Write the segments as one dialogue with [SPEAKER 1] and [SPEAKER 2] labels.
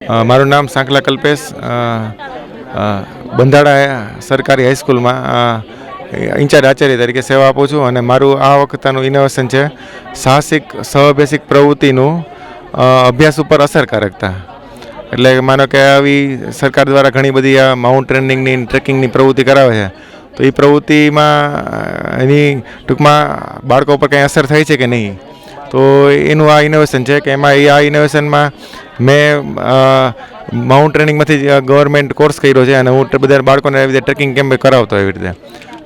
[SPEAKER 1] મારું નામ સાંકલા કલ્પેશ. બંધાડા સરકારી હાઈસ્કૂલમાં ઇન્ચાર્જ આચાર્ય તરીકે સેવા આપું છું અને મારું આ વખતનું ઇનોવેશન છે સાહસિક સહઅભ્યાસિક પ્રવૃત્તિનું અભ્યાસ ઉપર અસરકારકતા. એટલે માનો કે આવી સરકાર દ્વારા ઘણી બધી આ માઉન્ટ ટ્રેનિંગની ટ્રેકિંગની પ્રવૃત્તિ કરાવે છે, તો એ પ્રવૃત્તિમાં એની ટૂંકમાં બાળકો પર કંઈ અસર થાય છે કે નહીં? તો એનું આ ઇનોવેશન છે કે એમાં એ આ ઇનોવેશનમાં મેં માઉન્ટ ટ્રેનિંગમાંથી ગવર્મેન્ટ કોર્સ કર્યો છે અને હું બધા બાળકોને એવી રીતે ટ્રેકિંગ કેમ્પ કરાવતો એવી રીતે.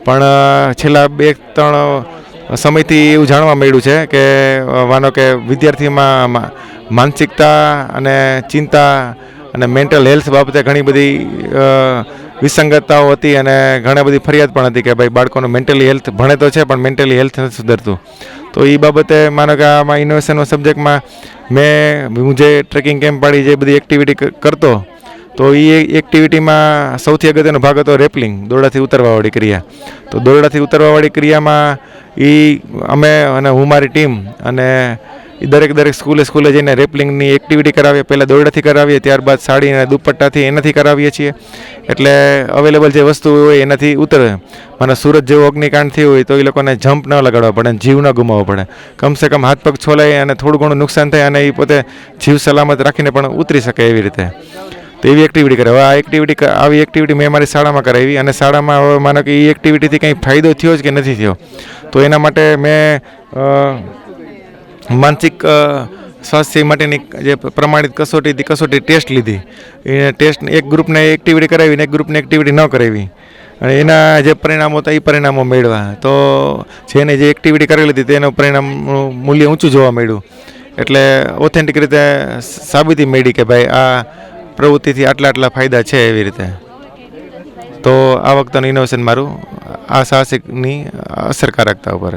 [SPEAKER 1] પણ છેલ્લા બે ત્રણ સમયથી એવું જાણવા મળ્યું છે કે માનો કે વિદ્યાર્થીમાં માનસિકતા અને ચિંતા અને મેન્ટલ હેલ્થ બાબતે ઘણી બધી વિસંગતતાઓ હતી અને ઘણી બધી ફરિયાદ પણ હતી કે ભાઈ બાળકોનું મેન્ટલી હેલ્થ ભણે તો છે, પણ મેન્ટલી હેલ્થ નથી સુધરતું. તો એ બાબતે માનો કે આમાં ઇનોવેશનના સબ્જેક્ટમાં મેં હું જે ટ્રેકિંગ કેમ્પ પાડી જે બધી એક્ટિવિટી કરતો, તો એ એક્ટિવિટીમાં સૌથી અગત્યનો ભાગ હતો રેપલિંગ દોરડાથી ઉતરવાવાળી ક્રિયા. તો દોરડાથી ઉતરવાવાળી ક્રિયામાં એ અમે અને હું, મારી ટીમ અને દરેક દરેક સ્કૂલે સ્કૂલે જઈને રેપલિંગની એક્ટિવિટી કરાવીએ. પહેલાં દોરડાથી કરાવીએ, ત્યારબાદ સાડી અને દુપટ્ટાથી એનાથી કરાવીએ છીએ. એટલે અવેલેબલ જે વસ્તુ હોય એનાથી ઉતરે. મને સુરત જેવો અગ્નિકાંડ થયું હોય તો એ લોકોને જમ્પ ન લગાડવા પડે જીવ ન ગુમાવવો પડે. કમસે કમ હાથ પગ છોલાય અને થોડું ઘણું નુકસાન થાય અને એ પોતે જીવ સલામત રાખીને પણ ઉતરી શકે એવી રીતે. તો એવી એક્ટિવિટી કરે. હવે આ એક્ટિવિટી આવી એક્ટિવિટી મેં મારી શાળામાં કરાવી અને શાળામાં હવે માનો કે એ એક્ટિવિટીથી કંઈ ફાયદો થયો જ કે નથી થયો? તો એના માટે મેં માનસિક સ્વાસ્થ્ય માટેની જે પ્રમાણિત કસોટી કસોટી ટેસ્ટ લીધી. એ ટેસ્ટ એક ગ્રુપને એક્ટિવિટી કરાવી ને એક ગ્રુપને એક્ટિવિટી ન કરાવી. અને એના જે પરિણામો હતા, એ પરિણામો મેળવ્યા. તો જેને જે એક્ટિવિટી કરેલી હતી, તેનું પરિણામનું મૂલ્ય ઊંચું જોવા મળ્યું. એટલે ઓથેન્ટિક રીતે સાબિતી મળી કે ભાઈ, આ પ્રવૃત્તિથી આટલા આટલા ફાયદા છે એવી રીતે. તો આ વખતનું ઇનોવેશન મારું આ સાહસિકની અસરકારકતા ઉપર.